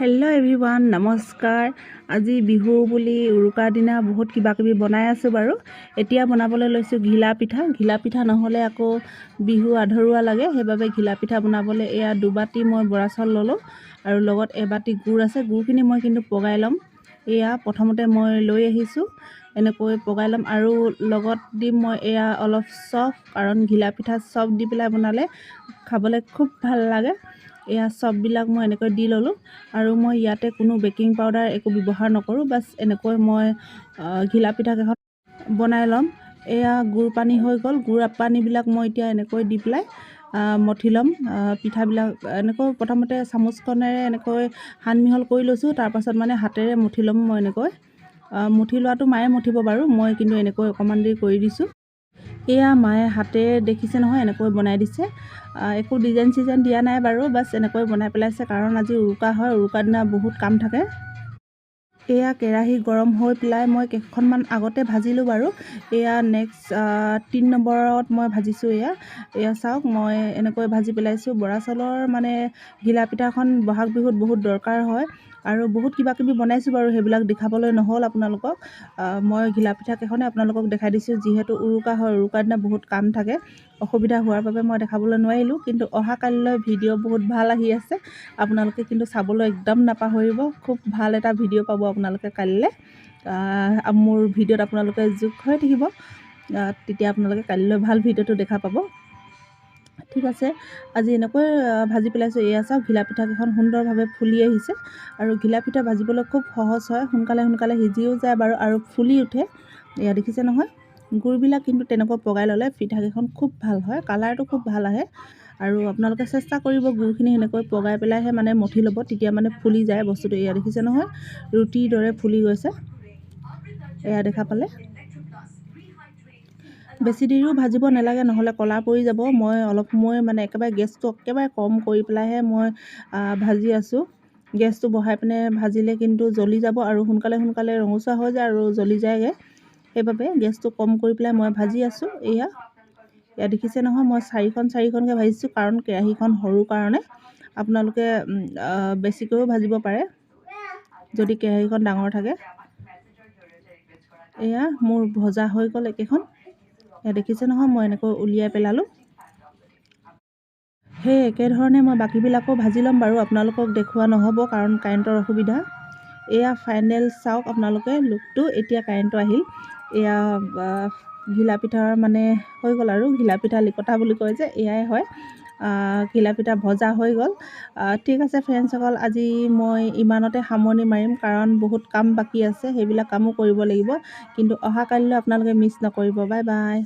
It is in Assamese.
হেল্ল' এভৰিৱান নমস্কাৰ। আজি বিহু বুলি উৰুকাৰ দিনা বহুত কিবা কিবি বনাই আছোঁ বাৰু। এতিয়া বনাবলৈ লৈছোঁ ঘিলা পিঠা ঘিলা পিঠা নহ'লে আকৌ বিহু আধৰুৱা লাগে সেইবাবে ঘিলা পিঠা বনাবলৈ এয়া দুবাতি মই বৰা চাউল ল'লোঁ আৰু লগত এবাতি গুড় আছে। গুড়খিনি মই কিন্তু পগাই ল'ম। এয়া প্ৰথমতে মই লৈ আহিছোঁ এনেকৈ পগাই ল'ম আৰু লগত দিম মই এয়া অলপ চফ কাৰণ ঘিলা পিঠা চফ দি পেলাই বনালে খাবলৈ খুব ভাল লাগে। এয়া চববিলাক মই এনেকৈ দি ল'লোঁ আৰু মই ইয়াতে কোনো বেকিং পাউডাৰ একো ব্যৱহাৰ নকৰোঁ বাছ এনেকৈ মই ঘিলা পিঠাকেইখন বনাই ল'ম। এয়া গুড় পানী হৈ গ'ল গুড় পানীবিলাক মই এতিয়া এনেকৈ দি পেলাই মঠি ল'ম। পিঠাবিলাক এনেকৈ প্ৰথমতে চামুচখনেৰে এনেকৈ সান মিহল কৰি লৈছোঁ তাৰপাছত মানে হাতেৰে মঠি ল'ম মই এনেকৈ। মঠি লোৱাটো মায়ে মঠিব বাৰু মই কিন্তু এনেকৈ অকণমান দেৰি কৰি দিছোঁ। এয়া মায়ে হাতে দেখিছে নহয় এনেকৈ বনাই দিছে। একো ডিজাইন চিজাইন দিয়া নাই বাৰু বাছ এনেকৈ বনাই পেলাইছে কাৰণ আজি উৰুকা হয় উৰুকাৰ দিনা বহুত কাম থাকে। এয়া কেৰাহী গৰম হৈ পেলাই মই কেইখনমান আগতে ভাজিলোঁ বাৰু। এয়া নেক্সট তিনি নম্বৰত মই ভাজিছোঁ এয়া। এয়া চাওক মই এনেকৈ ভাজি পেলাইছোঁ। বৰা চাউলৰ মানে ঘিলা পিঠাখন বহাগ বিহুত বহুত দৰকাৰ হয়। আৰু বহুত কিবা কিবি বনাইছোঁ বাৰু সেইবিলাক দেখাবলৈ নহ'ল আপোনালোকক। মই ঘিলা পিঠাকেইখনে আপোনালোকক দেখাই দিছোঁ যিহেতু উৰুকা হয় উৰুকাৰ দিনা বহুত কাম থাকে। অসুবিধা হোৱাৰ বাবে মই দেখাবলৈ নোৱাৰিলোঁ কিন্তু অহাকালিলৈ ভিডিঅ' বহুত ভাল আহি আছে। আপোনালোকে কিন্তু চাবলৈ একদম নাপাহৰিব। খুব ভাল এটা ভিডিঅ' পাব আপোনালোকে কালিলৈ। মোৰ ভিডিঅ'ত আপোনালোকে যোগ হৈ থাকিব। তেতিয়া আপোনালোকে কালিলৈ ভাল ভিডিঅ'টো দেখা পাব। ঠিক আছে। আজি এনেকৈ ভাজি পেলাইছোঁ। এয়া চাওক ঘিলা পিঠাকেইখন সুন্দৰভাৱে ফুলি আহিছে। আৰু ঘিলা পিঠা ভাজিবলৈ খুব সহজ হয়। সোনকালে সোনকালে সিজিও যায় বাৰু আৰু ফুলি উঠে। এয়া দেখিছে নহয়? গুড়বিলাক কিন্তু তেনেকৈ পগাই ল'লে পিঠাকেইখন খুব ভাল হয়। কালাৰটো খুব ভাল আহে। আৰু আপোনালোকে চেষ্টা কৰিব গুড়খিনি সেনেকৈ পগাই পেলাইহে মানে মঠি ল'ব। তেতিয়া মানে ফুলি যায় বস্তুটো। এয়া দেখিছে নহয়? ৰুটিৰ দৰে ফুলি গৈছে। এয়া দেখা পালে? বেছি দেৰিও ভাজিব নালাগে নহ'লে ক'লা পৰি যাব। মই অলপ সময় মানে একেবাৰে গেছটো একেবাৰে কম কৰি পেলাইহে মই ভাজি আছোঁ। গেছটো বঢ়াই পিনে ভাজিলে কিন্তু জ্বলি যাব আৰু সোনকালে সোনকালে ৰঙচুৱা হৈ যায় আৰু জ্বলি যায়গৈ। সেইবাবে গেছটো কম কৰি পেলাই মই ভাজি আছোঁ এয়া। এয়া দেখিছে নহয় মই চাৰিখন চাৰিখনকৈ ভাজিছোঁ কাৰণ কেৰাহীখন সৰু কাৰণে আপোনালোকে বেছিকৈও ভাজিব পাৰে যদি কেৰাহীখন ডাঙৰ থাকে। এয়া মোৰ ভজা হৈ গ'ল একেখন। দেখিছে নহয় মই এনেকৈ উলিয়াই পেলালোঁ। সেই একেধৰণে মই বাকীবিলাকো ভাজি ল'ম বাৰু আপোনালোকক দেখুওৱা নহ'ব কাৰণ কাৰেণ্টৰ অসুবিধা। এয়া ফাইনেল চাওক আপোনালোকে লুকটো এতিয়া কাৰেণ্টটো আহিল। এয়া ঘিলা পিঠাৰ মানে হৈ গ'ল আৰু ঘিলা পিঠা লিকতা বুলি কয় যে এয়াই হয়। ঘিলা পিঠা ভজা হৈ গ'ল। ঠিক আছে ফ্ৰেণ্ডছসকল আজি মই ইমানতে সামৰণি মাৰিম কাৰণ বহুত কাম বাকী আছে সেইবিলাক কামো কৰিব লাগিব। কিন্তু অহাকালিলৈ আপোনালোকে মিছ নকৰিব। Bye bye.